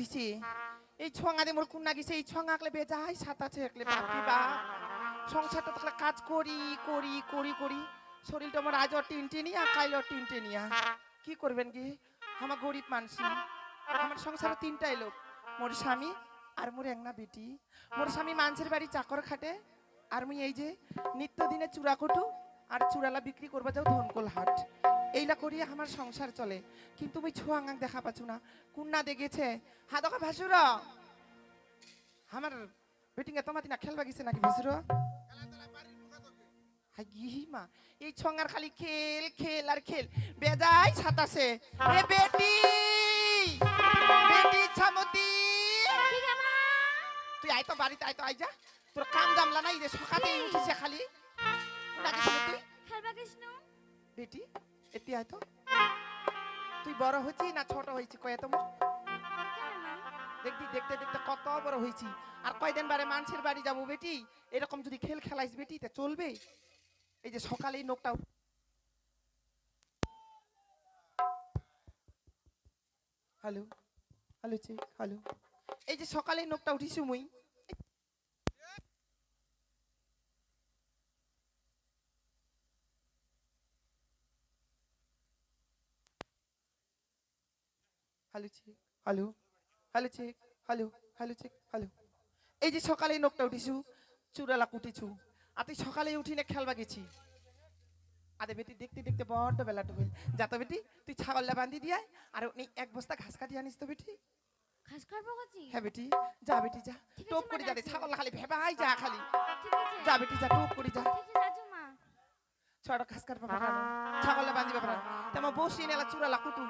হইছে এই ছঙা দে মোর কুন্না গেছে এই ছঙা আকলে বেজাই সাতাছে একলে বাপি বা। সংসারটা তাকলে কাজ করি করি করি করি। শরীরটা আমার আজ টিন টিনিয়া কাইল টিন টিনিয়া কি করবেন কি আমার গরিব মানসি আমার সংসারে তিনটাই লোক। মোর স্বামী আর মোর একনা বেটি। মোর স্বামী মানুষের বাড়ি চাকর খাটে। আর মুই এই যে নিত্যদিনে চূড়া কটু আর চূড়ালা বিক্রি করবা যাও ধনকল হাট। এইলা করিয়ে আমার সংসার চলে। কিন্তু মুই ছোয়াঙ্গাক দেখা পাচ্ছ না। কুন্না দেখেছে? হাদকা ভাসুর আমার বেটিং এ তোমাতি না খেলবা গেছে নাকি ভাসুর গিহিমা এই ছঙ্গার খালি খেল খেল আর খেল। বেজাই ছাতাসে এ বেটি বেটি ছামতি তুই আয় তো বাড়িতে আয় তো আয় যা তোর কাম জামলা নাই যে সকালে উঠিছে খালি। তুই? খেলবা কৃষ্ণ বেটি। এটি তো। তুই বড় হয়েছি না ছোট হয়েছি? কয়ে তো দেখবি, দেখতে দেখতে কত বড় হয়েছি। আর কয়দিন বারে মানুষের বাড়ি যাব বেটি? এরকম যদি খেল খেলাইস বেটি, তা চলবে? এই যে সকালেই নোকটা হ্যালো হ্যালো চেক হ্যালো। এই যে সকালে নোকটা উঠিছি মুই। Hello check hello hello check hello hello check hello. এই যে সকালে নোকটা উঠিছু চুরালা কুটিছু আর তুই সকালে উঠিনে খেলবা গেছি। আরে বেটি দেখতে দেখতে বড্ড বেলাটা হইল। যা তো বেটি তুই ছাগলটা বান্ধি দিয়ে আর উনি এক বস্তা ঘাস কাটি আনিস তো বেটি। ঘাস কাটবো হ্যাঁ বেটি যা বেটি যা। টোপ করে যা। ছাগল খালি ভেবাই যা খালি। যা বেটি যা টোপ করে যা। ছড়া ঘাস কাটবা ছাগলটা বান্ধিবা তেমন বসি নেলা চুরালা কুটু।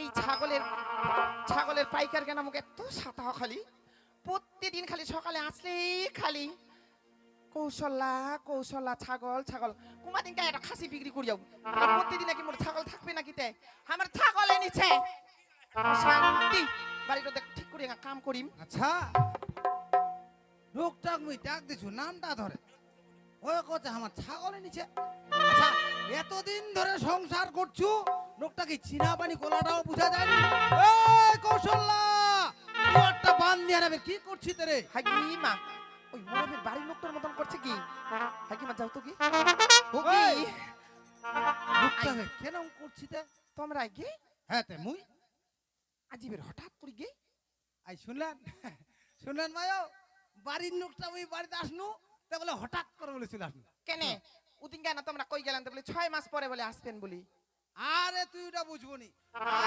এই ছাগলের পাইকার কেন আমাকে এত খালি? প্রতিদিন খালি সকালে আসলেই খালি। কৌশল্যা কৌশলা ছাগল ছাগল। কুমা দিন একটা খাসি বিক্রি করি যাও প্রতিদিন নাকি মোর ছাগল থাকবে নাকি তে? আমার ছাগল এনেছে। শান্তি। বাড়িটা দেখ ঠিক করে কাম করিম। আচ্ছা। লোকটাক মুই ডাক দিছু নামটা ধরে। ওই কথা আমার ছাগলে নিচে আচ্ছা এতদিন ধরে সংসার করছু লোকটা কি চিনা পানি কোলাটাও বুঝা যায়নি? এই কৌশল্যা তুই একটা বান দিয়ে কি করছিস রে? হাগি মা ওই মোরবের বাড়ির লোকটার মতন করছে কি? হাগি মা যাও তো কি? ও কি? লোকটাকে কেন করছিস তে? তোমরা গে? হ্যাঁ তে মুই। আজিবের হঠাৎ করে গে। আই শুনলেন? শুনলেন মায়ো? বাড়ির লোকটা ওই বাড়িতে আসনু তা বলে হঠাৎ করে বলে চলে আসনু। কেনে? উদিন কেন তোমরা কই গেলেন তো বলে ছয় মাস পরে বলে আসবেন বলি। আরে তুই ওটা বুঝব নি।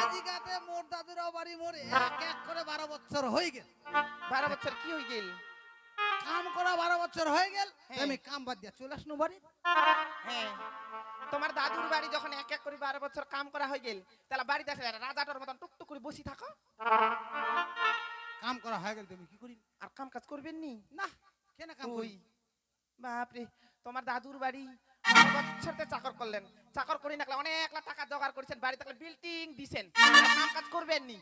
আজিকাতে মোর দাদুরা বাড়ি মোর এক এক করে বারো বছর হয়ে গেল। বারো বছর কি হয়ে গেল? কাম করা বারো বছর হয়ে গেল হ্যাঁ। আমি কাম বাদ দিয়া চলে আসনু বাড়ি। হ্যাঁ। তোমার দাদুর বাড়ি যখন এক এক করে বারো বছর কাম করা হয়ে গেল তাহলে বাড়িতে আসে রাজাটার মতন টুকটুক করে বসে থাকো। কাম করা হয়ে গেল তুমি কি করি আর কাম কাজ করবেন নি? না কেন কাম করি? বাপরে তোমার দাদুর বাড়ি বছরতে চাকর করলেন। চাকর করে নাকলে অনেক টাকা জোগাড় করেছেন বাড়ি থাকলে বিল্ডিং দিছেন। কাম কাজ করবেন নি।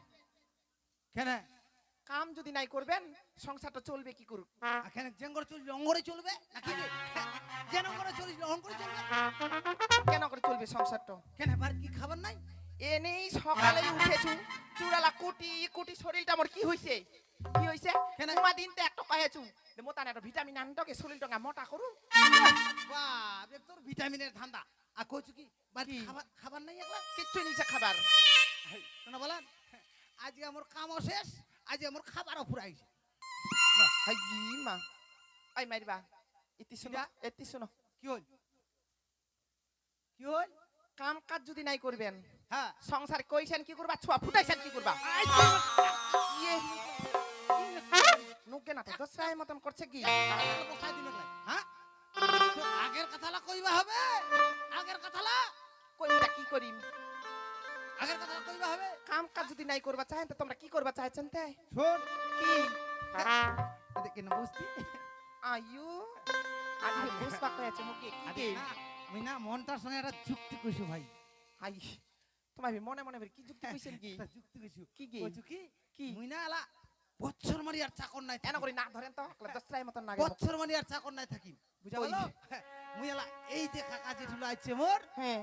কেন? কাম যদি নাই করবেন সংসারটা চলবে কি করুক? এখানে জেঙ্গরে চলবে অঙ্গরে চলবে নাকি রে? যেন করে চলিস অঙ্গরে চলবে? কেন করে চলবে সংসারটা? কেন বাড়ি কি খাবার নাই? এনেই সকালে উঠেছু। চুড়ালা কুটি কুটি শরীরটা আমার কি হইছে? কি হইছে? কেন? তোমা দিন তো একটা কয়েছু মোতান একটা ভিটামিন আনটকে শরীরটা মোটা করু বাপ এ তোর ভিটামিনের ধান্দা। আর কইছু কি বাড়ি খাবার খাবার নাই একলা? কিচ্ছু নিচে খাবার। শোনা বলেন। আজকে আমার কামও শেষ। আজকে আমার খাবারও ফুরাইছে। হাই কি মা আই ইতি শুনো? এতি শুনো। কি হল কি হল কাম কাজ যদি নাই করবেন হ্যাঁ। সংসারে কইছেন কি করবা ছোয়া ফুটাইছেন কি করবা? ইয়ে নুকে না তো মতন করছে কি? বসাই হ্যাঁ? আগের কথালা কইবা হবে? আগের কথালা? কইটা কি করিম? আগের কথালা কইবা হবে? কাম কাজ যদি নাই করবা চাহেন তো তোমরা কি করবা চাইছেন তাই শোন। কি? এদিকে না বুঝতি? আয়ু? আজ বুঝবা কয়েছে মুখে কি মুই না মনটার সঙ্গে একটা যুক্তি কইছো ভাই। হাই তোমার মনে মনে কি যুক্তি কইছেন কি? যুক্তি কইছো। কি কি? কইছো কি? কি? মুই না আলা বছর মারি আর চাকর নাই এনা থাকি। করি না ধরেন তো দশটাই মতন না বছর মারি আর চাকর নাই থাকি। বুঝা। গেল? মুই আলা এই যে কাকা জেঠুলা আইছে মোর। হ্যাঁ।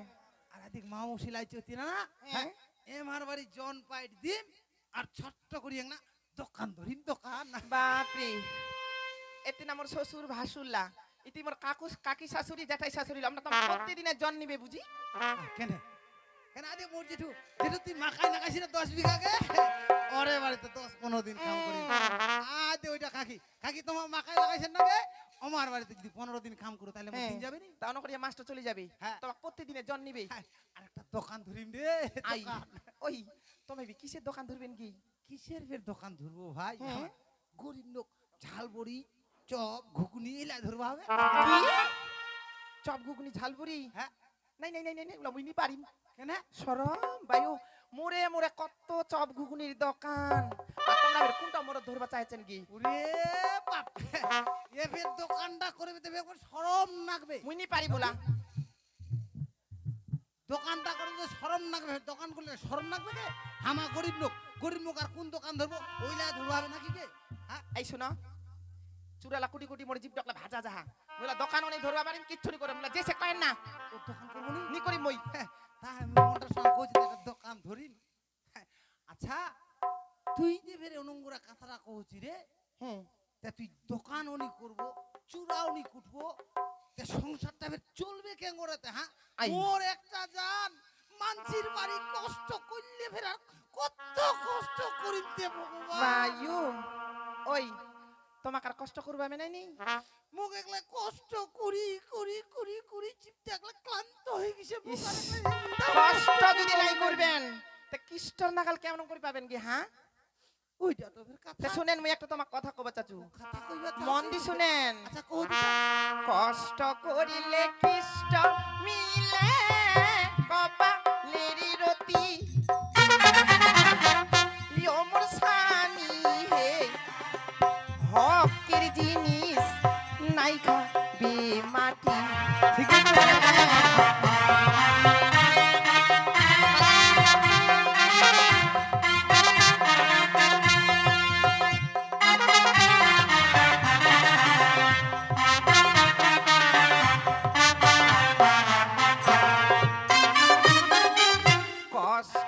আর এদিক মামুশিল আইছে তিনা না হ্যাঁ। এমার বাড়ি জন পাইট দিম আর ছোট্ট করি না দোকান ধরিম দোকান বাপরে এতে না মোর শ্বশুর ভাসুল্লা ইতি মোর কাকু কাকি শাশুড়ি জেঠাই শাশুড়ি আমরা তো প্রতিদিনের জন নিবে বুঝি কেন কেন আদি মোর জেঠু জেঠু তুই মাখাই নাকাইছি না দশ বিঘাকে ওরে বাড়িতে দশ পনেরো দিন কাম করি আদে ওইটা কাকি কাকি তোমার মাখাই লাগাইছেন না গে আমার বাড়িতে যদি পনেরো দিন কাম করো তাহলে হ্যাঁ। দিন যাবে তা অন্য করিয়া মাস্টার চলে যাবে। হ্যাঁ। তোমার প্রতিদিনের জন নিবে। হ্যাঁ, আর একটা দোকান ধরিম রে আই ওই তুমি কিসের দোকান ধরবেন কি? কিসের ফের দোকান ধরবো ভাই। গরিব লোক ঝাল বড়ি চপ ঘুগনি এলা ধরবো হবে। চপ ঘুগনি ঝালপুরি হ্যাঁ। নাই নাই নাই নাই ওগুলা মুই পারিম। কেন? সরম বায়ু মোরে মোরে কত চপ ঘুগনির দোকান। আর কোনটা মোরে ধরবা চাইছেন কি? ওরে বাপ এ দোকানটা করে দেবে একবার শরম লাগবে মুই নি পারি বলা। দোকানটা করে তো শরম লাগবে দোকান করলে শরম লাগবে কে? আমা গরিব লোক গরিব লোক আর কোন দোকান ধরবো? ওইলা ধরবো হবে নাকি কে? হ্যাঁ এই শোনো। চুরালা কুটি কুটি মোরে জিপ ডকলা ভাজা যাহা। বলা দোকান অনেক ধরবা পারিম কিচ্ছু নি করে বলা যে সে কয়েন না ও দোকান করব নি? করি মই। তাই আমি মনটার সঙ্গে কইছি দোকান ধরিম। হ্যাঁ, আচ্ছা তুই যে ফের অনুঙ্গুরা কথাটা কইছি রে হ্যাঁ। তা তুই দোকান উনি করব চূড়াউনি কুটবো তা সংসারটা ফের চলবে কেন করাতে হ্যাঁ। মোর একটা জান মানসির বাড়ি কষ্ট করলে ফের আর কত কষ্ট করিতে ভগবান। ওই তোমাকে আর কষ্ট করবা মেনে নি মুখ একলা কষ্ট করি করি করি করি চিপতে একলা ক্লান্ত হয়ে গেছে কষ্ট যদি নাই করবেন তা কিষ্টর নাগাল কেমন করে পাবেন কি হ্যাঁ? ওইটা তো কথা? শুনেন মুই একটা কথা কবা চাচু কইবা মন দি শুনেন। আচ্ছা কই কষ্ট করিলে খ্রিস্ট মিলে কপালেরি রতি। লিওমর স্বামী হে হকের জিনিস নাই খাবে মাটি ঠিক আছে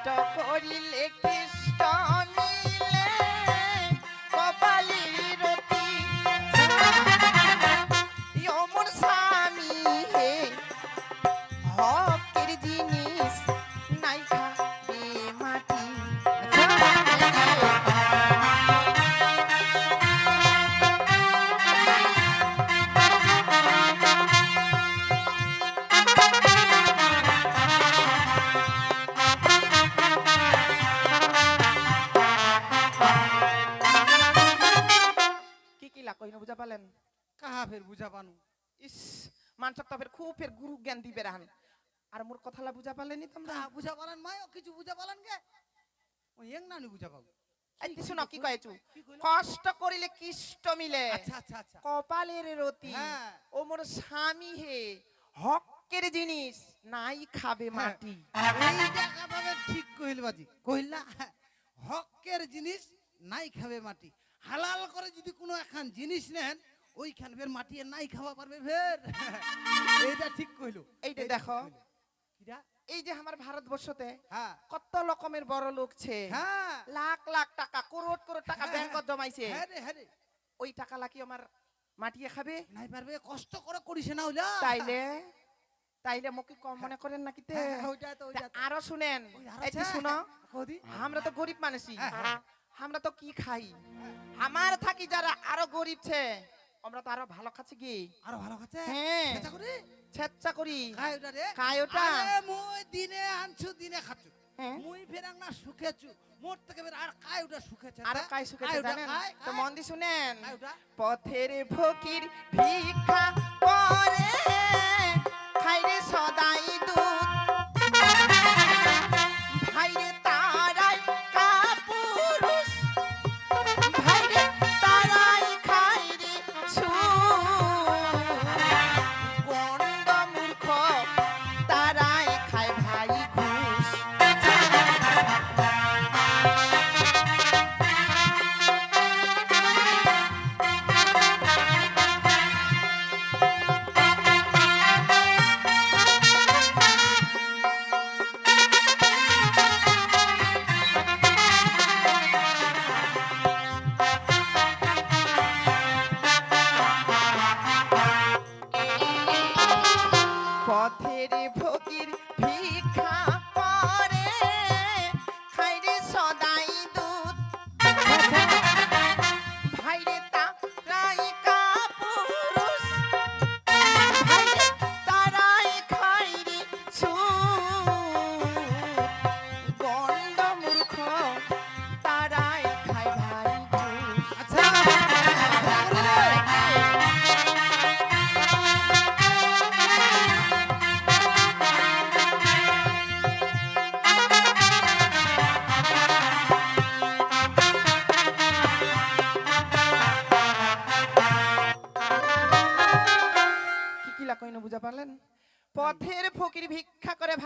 কষ্ট করিলে খ্রিস্ট বুঝা পানু ইস মানসক তো ফের খুব ফের গুরু জ্ঞান দিবে রাহান আর মোর কথালা বুঝা পালেনি তোমরা বুঝা পালান মায় কিছু বুঝা পালান কে ও এং নানি বুঝা পাবো শুনো কি কয়েছু? কষ্ট করিলে কিষ্ট মিলে। আচ্ছা আচ্ছা আচ্ছা। কপালের রতি। হ্যাঁ। ও মোর স্বামী হে হকের জিনিস নাই খাবে হ্যাঁ। মাটি। ঠিক কইল বাজি। কইলা হকের জিনিস নাই খাবে মাটি। হালাল করে যদি কোনো একখান জিনিস নেন ওইখান ফের মাটি নাই খাওয়া পারবে ফের। এইটা ঠিক কইলো। এইটা দেখো। এই যে আমার ভারতবর্ষতে হ্যাঁ। কত রকমের বড় লোক ছে। হ্যাঁ। লাখ লাখ টাকা করোড় করোড় টাকা হ্যাঁ, ব্যাংকত জমাইছে। ওই টাকা লাকি আমার মাটিয়ে খাবে? নাই পারবে কষ্ট করে করিস না তাইলে? তাইলে মুখে কম মনে করেন নাকি তে। আরও শুনেন। শুনো আমরা তো গরিব মানুষই। আমরা তো কি খাই? আমার থাকি যারা আরও গরিব ছে। আমরা তো আরও ভালো খাচ্ছি কি? আরও ভালো খাচ্ছে? হ্যাঁ। চেষ্টা করি? চেষ্টা করি। খাই ওটা রে। খাই ওটা আরে মুই দিনে আনছু দিনে খাচ্ছু। হ্যাঁ। মুই ফেরাং না সুখেছু মোর থেকে ফের আর কাই ওটা সুখেছে আর শুকেছে জানেন? তো মন দি শুনেন। পথের ফকির ভিক্ষা করে। খাইরে সদাই দুধ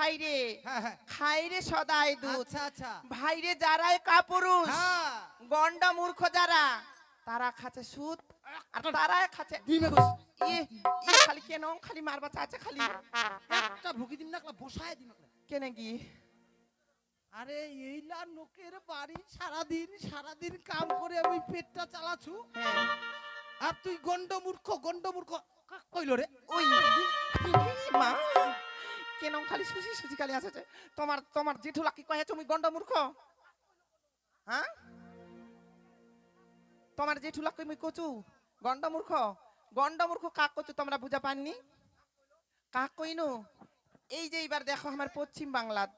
ভাইরে হ্যাঁ হ্যাঁ। খাইরে সদাই দুধ। আচ্ছা আচ্ছা। ভাইরে যারাই কাপুরুষ হ্যাঁ। গন্ড মূর্খ যারা তারা খাচ্ছে সুদ আর তারা খাচ্ছে বস। ইয়ে ইয়ে খালি কেন? খালি মারবা চাচ্ছে খালি। একটা ভুকি দিম না বসায় দিম না কেনে কি আরে এইলা লোকের বাড়ি সারাদিন সারাদিন কাম করে আমি পেটটা চালাছু আর তুই গন্ড মূর্খ গন্ড মূর্খ কইল রে? ওই মা? কেন খালি সুজি সুজি খালি আছে তোমার তোমার জেঠুলা কি কয়ে তুমি গন্ড মূর্খ? হ্যাঁ? তোমার জেঠুলা মুই কচু? গন্ড মূর্খ? গন্ড মূর্খ কাক কচু তোমরা বুঝা পাননি? কাক কইনু? এই যে এবার দেখো আমার পশ্চিম বাংলাত।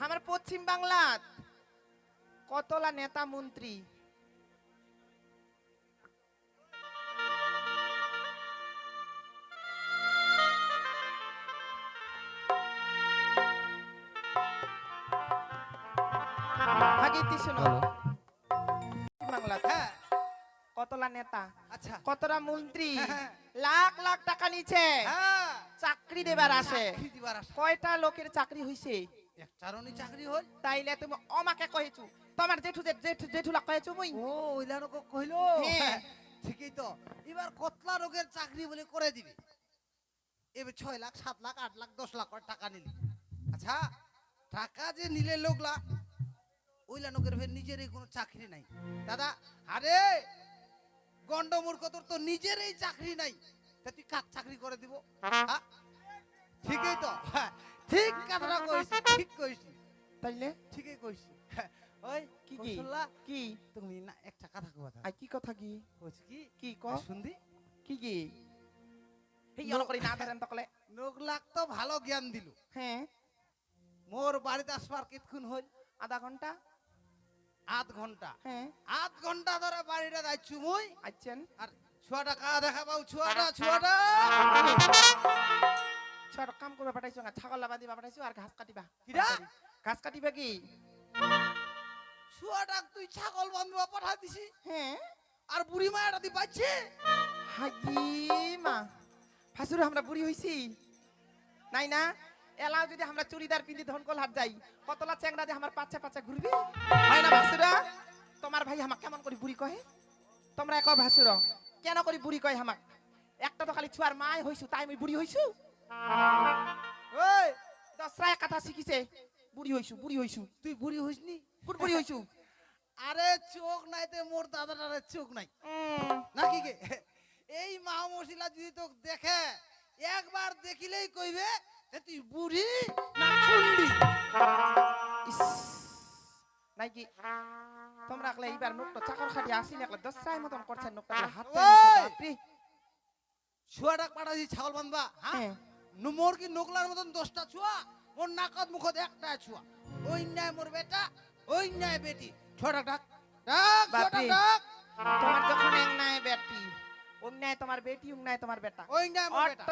আমার পশ্চিম বাংলাত। কতলা নেতা মন্ত্রী? শোনো পশ্চিম হ্যাঁ। কতলা নেতা? আচ্ছা। কতটা মন্ত্রী? হ্যাঁ। লাখ লাখ টাকা নিচ্ছে হ্যাঁ। চাকরি দেবার আসে। কয়টা লোকের চাকরি হইছে? একটারও চাকরি হল তাইলে তুমি আমাকে কহেছু তোমার জেঠু জেঠু জেঠুলা কহেছু মুই? ও ওইলানো কইল? হ্যাঁ। ঠিকই তো। এবার কতলা রোগের চাকরি বলে করে দিবি? এবার ছয় লাখ সাত লাখ আট লাখ দশ লাখ করে টাকা নিলি। আচ্ছা টাকা যে নিলে লোকলা ওইলা ফের নিজেরই কোনো চাকরি নাই। দাদা আরে গন্ডমূর্খ তোর তো নিজেরই চাকরি নাই। তা তুই কাক চাকরি করে দিব? হ্যাঁ? ঠিকই তো। হ্যাঁ, ঠিক কথাটা কইছি ঠিক কইছি তাইলে? ঠিকই কইছি হ্যাঁ, ওই কি কি? কি? তুমি না একটা কথা কথা আই কি কথা কি? কইছি কি? কি ক? শুনদি কি কি? এই নো- ধরেন তকলে তো ভালো জ্ঞান দিল। হ্যাঁ। মোর বাড়িতে আসবার কিতক্ষণ হইল? আধা ঘণ্টা? আধ ঘণ্টা। হ্যাঁ। আধ ঘণ্টা ধরে বাড়িটা যাইছু মুই আচ্ছেন। আর ছুয়াটা কা দেখা পাও ছুয়াটা ছুয়াটা। ছোট কাম করবে পাঠাইছো না? ছাগল লাবা দিবা পাঠাইছো? আর ঘাস কাটিবা? কিরা? ঘাস কাটিবা কি? ছুয়াটা তুই ছাগল বান্ধবা পাঠা দিছি। হ্যাঁ। আর বুড়ি মায়েরা দি পাচ্ছে হাগি মা। ফাসুর আমরা বুড়ি হইছি। নাই না? এলাও যদি আমরা চুড়িদার পিন্ধি ধনকল হাট যাই কতলা চ্যাংরা দিয়ে আমার পাচ্ছে পাচ্ছে ঘুরবি? হয় না ভাসুরা তোমার ভাই আমাক কেমন করে বুড়ি কহে? তোমরা এক ভাসুর কেন করে বুড়ি কয় আমাক? একটা তো খালি ছুয়ার মায় হইছু তাই আমি বুড়ি হইছু? ওই কথা শিখিছে বুড়ি হইছু বুড়ি হইছু। তুই বুড়ি হইসনি? বুড় বুড়ি হইছু? আরে চোখ নাই তে মোর দাদাটারে চোখ নাই। নাকি কে এই মা মশিলা যদি তোক দেখে একবার দেখিলেই কইবে তুই বুড়ি না চুন্ডি ইস, নাই কি তোমরা একলা এইবার নোকটা চাকর খাটি আসিনি একলা দশরায় মতন করছেন নোকটা হাত! ছুয়াটা পাঠাছি ছাগল বান্ধবা হ্যাঁ মোর কি নোকলার মতন দশটা ছুয়া মোর নাকত মুখত একটা ছুয়া ওই নাই মোর বেটা ওই নাই বেটি ছটা ডাক ডাক ডাক তোমার যখন এক নাই বেটি তোমার বেটি তোমার বেটা। ওই নাই মোর বেটা।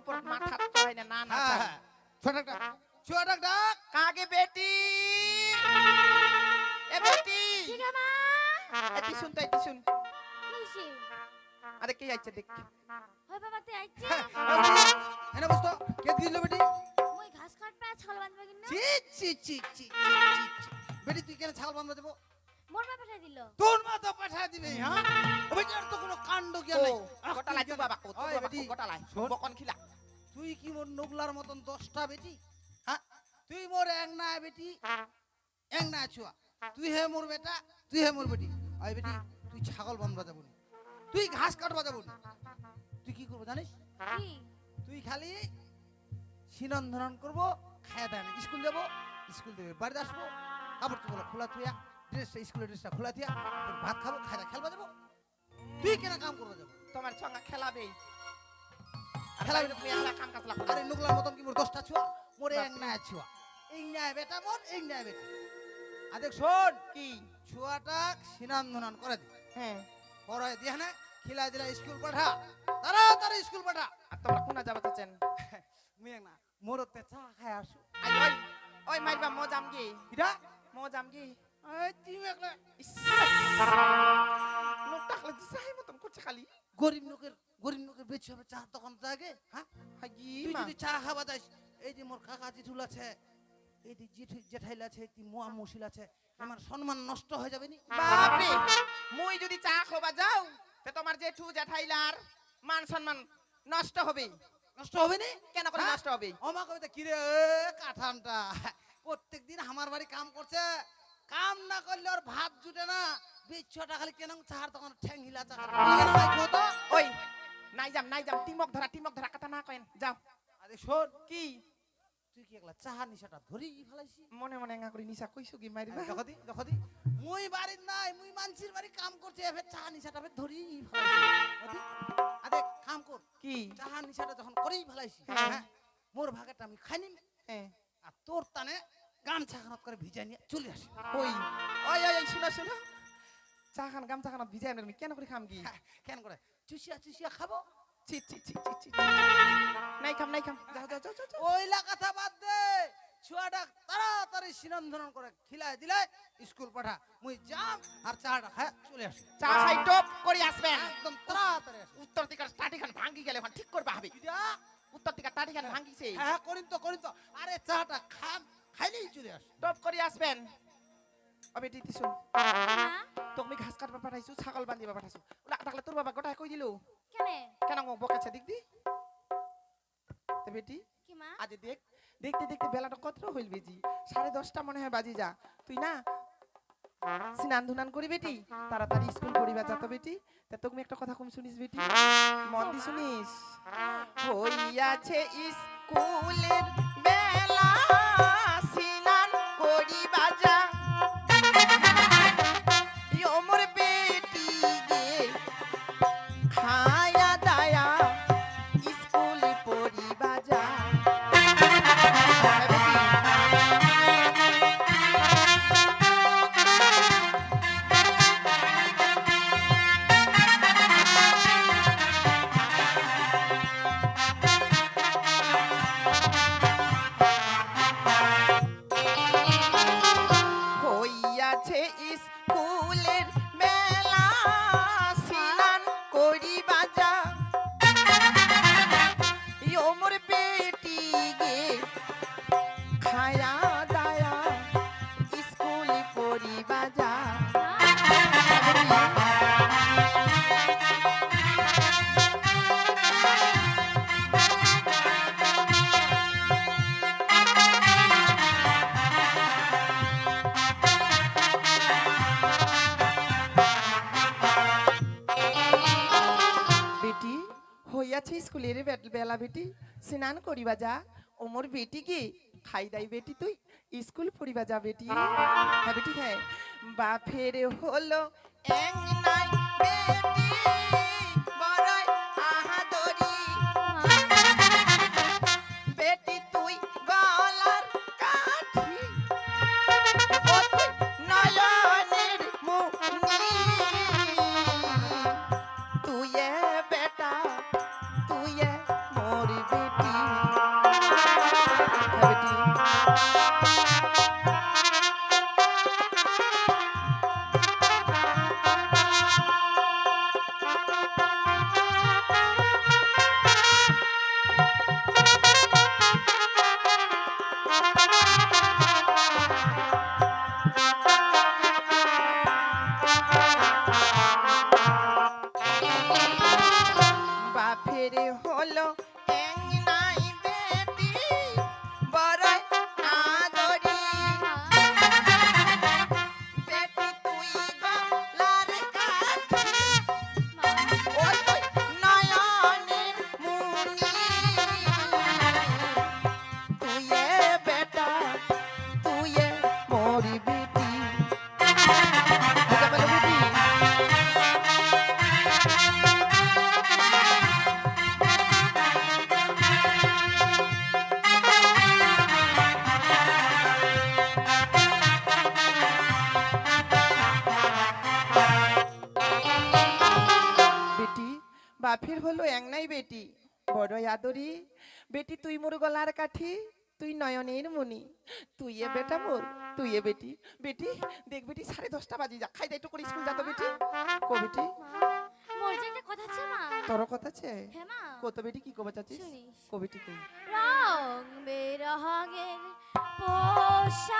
উপর মাথা না না না হ্যাঁ হ্যাঁ ডাক ছুয়া ডাক ডাক কাগে বেটি? এ বেটি। ঠিক মা এটি শুন তো এটি শুন। আরে কে আইছে দেখ। হয় বাবা তে আইছে? হ্যাঁ, এনে বসতো কে দিল বেটি? মই ঘাস কাটবা ছাগল বাঁধবা কিনা? চি চি চি চি। বেটি তুই কেন বান্ধা দেবো মোর মা পাঠাই দিল। তোর মা তো পাঠা দিবে হ্যাঁ? ও আর তো কোনো কাণ্ড জ্ঞান নাই। গোটা তুই লাই বাবা কো ওই বাবা বেটি, গোটা লাই বকন খিলা। তুই কি মোর নোগলার মতন দশটা বেটি? হ্যাঁ? তুই মোর এক না বেটি? এক না ছুয়া। তুই হে মোর বেটা তুই হে মোর বেটি। আই বেটি তুই ছাগল বান্ধবা যাব তুই ঘাস কাটবা যাব। তুই কি করব জানিস? তুই খালি সিনন ধরন করব খায়া দেয় স্কুল যাব স্কুল থেকে বাড়িতে আসব কাপড় চোপড় খোলা থুয়া ড্রেসটা স্কুলের ড্রেসটা খোলা তোর ভাত খাব খায়া খেলবা যাব তুই কেন কাম করব যাব? তোমার ছঙা খেলাবে খেলাবে? খেলাবে তুমি একলা কাম কাজ লাগবে। আরে নোগলার মতন কি মোর দশটা ছুয়া? মোর এক না ছুয়া। এই নাই বেটা মোর এই নাই বেটা। আদেক শোন। কি? ছুয়াটা সিনান ধনান করে দি। হ্যাঁ। পড়ায় দিয়া না খিলাই দিলা স্কুল পাঠা। তাড়াতাড়ি স্কুল পাঠা। আর তোমরা কোনা যাবা চাচ্ছেন? মুই না মোর তে চা খায় আসু। ওই ওই মাইবা মো জামগি কিরা মো জামগি গরিব লোকের গরিব লোকের চা তখন জাগে হ্যাঁ যদি চা খাবা যাস এই যে মোর কাকা জেঠুল আছে এই যে জেঠু জেঠাইল আছে এই মোয়া মশিল আছে আমার সম্মান নষ্ট হয়ে যাবে নি বাপরে মুই যদি চা খাবা যাও তে তোমার জেঠু জেঠাইলার মান সম্মান নষ্ট হবে নষ্ট হবে নি কেন করে? নষ্ট হবে অমা কবিতা কিরে কাঠামটা প্রত্যেক দিন আমার বাড়ি কাম করছে কাম না করলে ওর ভাত জুটে না। বিচ্ছটা খালি কেন চার তখন ঠ্যাং হিলা ওই নাই যাম নাই যাম টিমক ধরা টিমক ধরা কথা না কেন যাও। আরে শোন কি? তুই কি একলা চাহা নিশাটা ধরি ফেলাইছি? মনে মনে এঙ্গা করে নিশা কইছো কি মারিবা দেখো দি দেখো দি। মুই বাড়ির নাই মুই মানসির বাড়ি কাম করছে এবার চাহা নিশাটা ফের ধরি ফেলাইছি। আরে কাম কর। কি? চাহা নিশাটা যখন করেই ফেলাইছি হ্যাঁ। হ্যাঁ মোর ভাগেরটা আমি খাই নিম। হ্যাঁ। আর তোর টানে গামছা খানত করে ভিজাই নিয়ে চলে আসি। ওই ওই ওই শুনো শুনো। চা খান গাম চা খান ভিজাই কেন করে খাম কি হ্যাঁ, কেন করে? চুষিয়া চুষিয়া খাব? ছি ছি ছি ছি ছি নাই খাম নাই খাম। যাও যাও যাও ওইলা কথা বাদ দে। ছুয়াটা তাড়াতাড়ি সিনন্ধরণ করে খিলাই দিলে স্কুল পাঠা মুই যাম আর চাটা খায় চলে আসি। চা খাই টপ করে আসবেন। একদম তাড়াতাড়ি উত্তর দিকে টাটি খান ভাঙ্গি গেলে ঠিক করবা হবে? উত্তর দিকে টাটি খান ভাঙ্গিছে। হ্যাঁ হ্যাঁ, করিম তো করিম তো। আরে চাটা খাম চলে আসি টপ করে আসবেন। ও বেটি দিছু মা তুমি ঘাস কাটবা পাঠাইছো ছাগল বান্ধিবা পাঠাইছো। ওলা তোর বাবা গোটাই কই দিলো? কেনে? কেন বকেছে দিক দি। তে বেটি কি মা? আজ দেখ দেখতে দেখতে বেলাটা কত হইল বেজি। সাড়ে দশটা মনে হয় বাজি যা। তুই না স্নান ধুনান করি বেটি তাড়াতাড়ি স্কুল তো বেটি। তা তুমি একটা কথা কম শুনিস বেটি। মন দি শুনিস? হইয়াছে স্কুলের বেলা স্কুলের বেলা বেটি স্নান করিবা যা, ওমর বেটি কি খাই দাই বেটি তুই, স্কুল পড়িবা যা বেটি হ্যাঁ বেটি হ্যাঁ। বাপের হলো এং নাই বেটি তুই আদরি বেটি তুই মোর গলার কাঠি তুই নয়নের মনি তুই এ বেটা মোর তুই এ বেটি। বেটি দেখ বেটি সাড়ে দশটা বাজি যা খাই তো করে স্কুল যা তো বেটি। কো বেটি। মোর যে একটা কথা আছে মা। তোর কথা আছে? হ্যাঁ মা। কত বেটি কি কবে চাচ্ছিস কই? রং পোশাক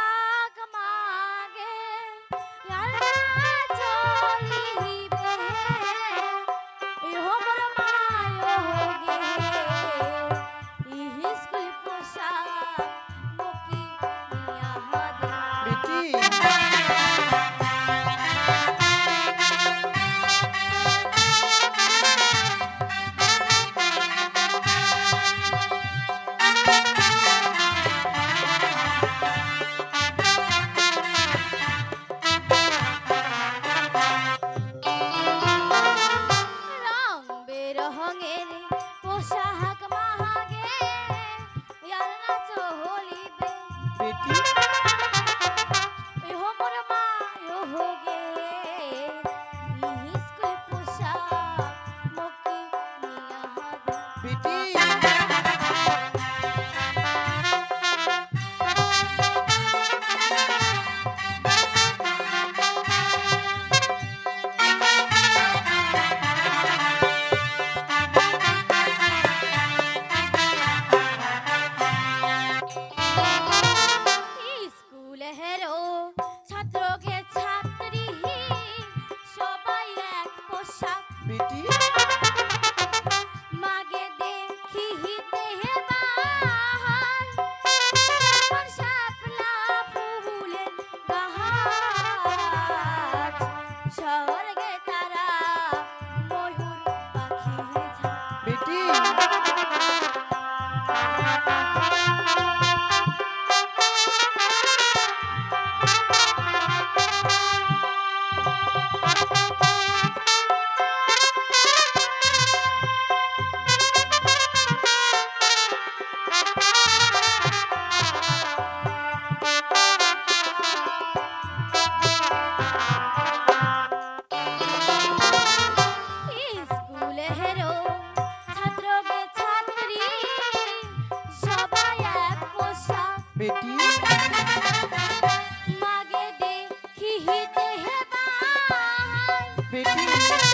হেবাই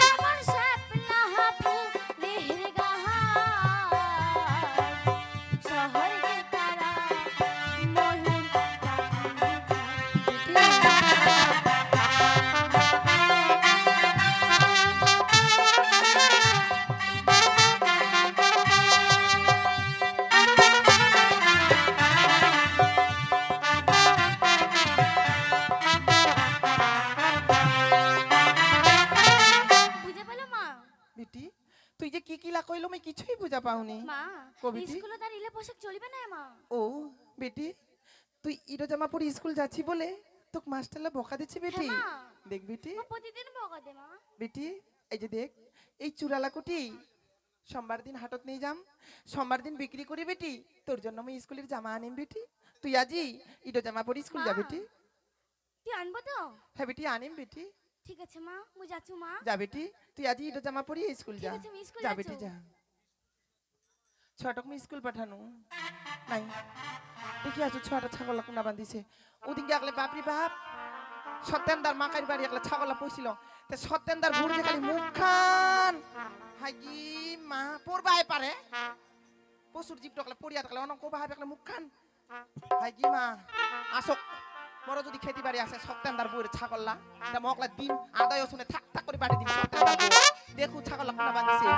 কবিটি? স্কুলে তার ইলে পোশাক চলবে না মা। ও বেটি তুই ইরো জামা পরে স্কুল যাচ্ছি বলে তোকে মাস্টারলা বকা দিচ্ছে বেটি? হ্যাঁ, দেখ বেটি। প্রতিদিন বকা দে মা। বেটি এই যে দেখ এই চুরালা সোমবার দিন হাটত নিয়ে যাম। সোমবার দিন বিক্রি করি বেটি। তোর জন্য আমি স্কুলের জামা আনিম বেটি। তুই আজি ইডো জামা পরে স্কুল যা। বেটি। তুই আনব তো? হ্যাঁ বেটি আনিম বেটি। ঠিক আছে মা। মু যাচ্ছু মা। যা বেটি। তুই আজি ইডো জামা পরে যা। স্কুল যা বেটি যা। ছটক আমি স্কুল পাঠানো। নাই। দেখি আছো ছটা ছাগলা কোনা বান্ধিছে। ওদিকে আগলে বাপরি বাপ, সত্যেন্দার মাকারি বাড়ি একলা ছাগলা পইছিল। তে সত্যেন্দার বুড়ি খালি মুখ খান। হাগি মা পড়বাই পারে। পশুর জীব টকলে পড়িয়া থাকলে অনক বাহাবে একলা মুখ খান। হাগি মা, আসক। বড় যদি খেতি বাড়ি আসে, সত্যেন্দার বউয়ের ছাগল্লা। তা মকলা দিন আদায় শুনে থাক থাক করে বাড়ি দিন দেখু ছাগলা কোনা বান্ধিছে।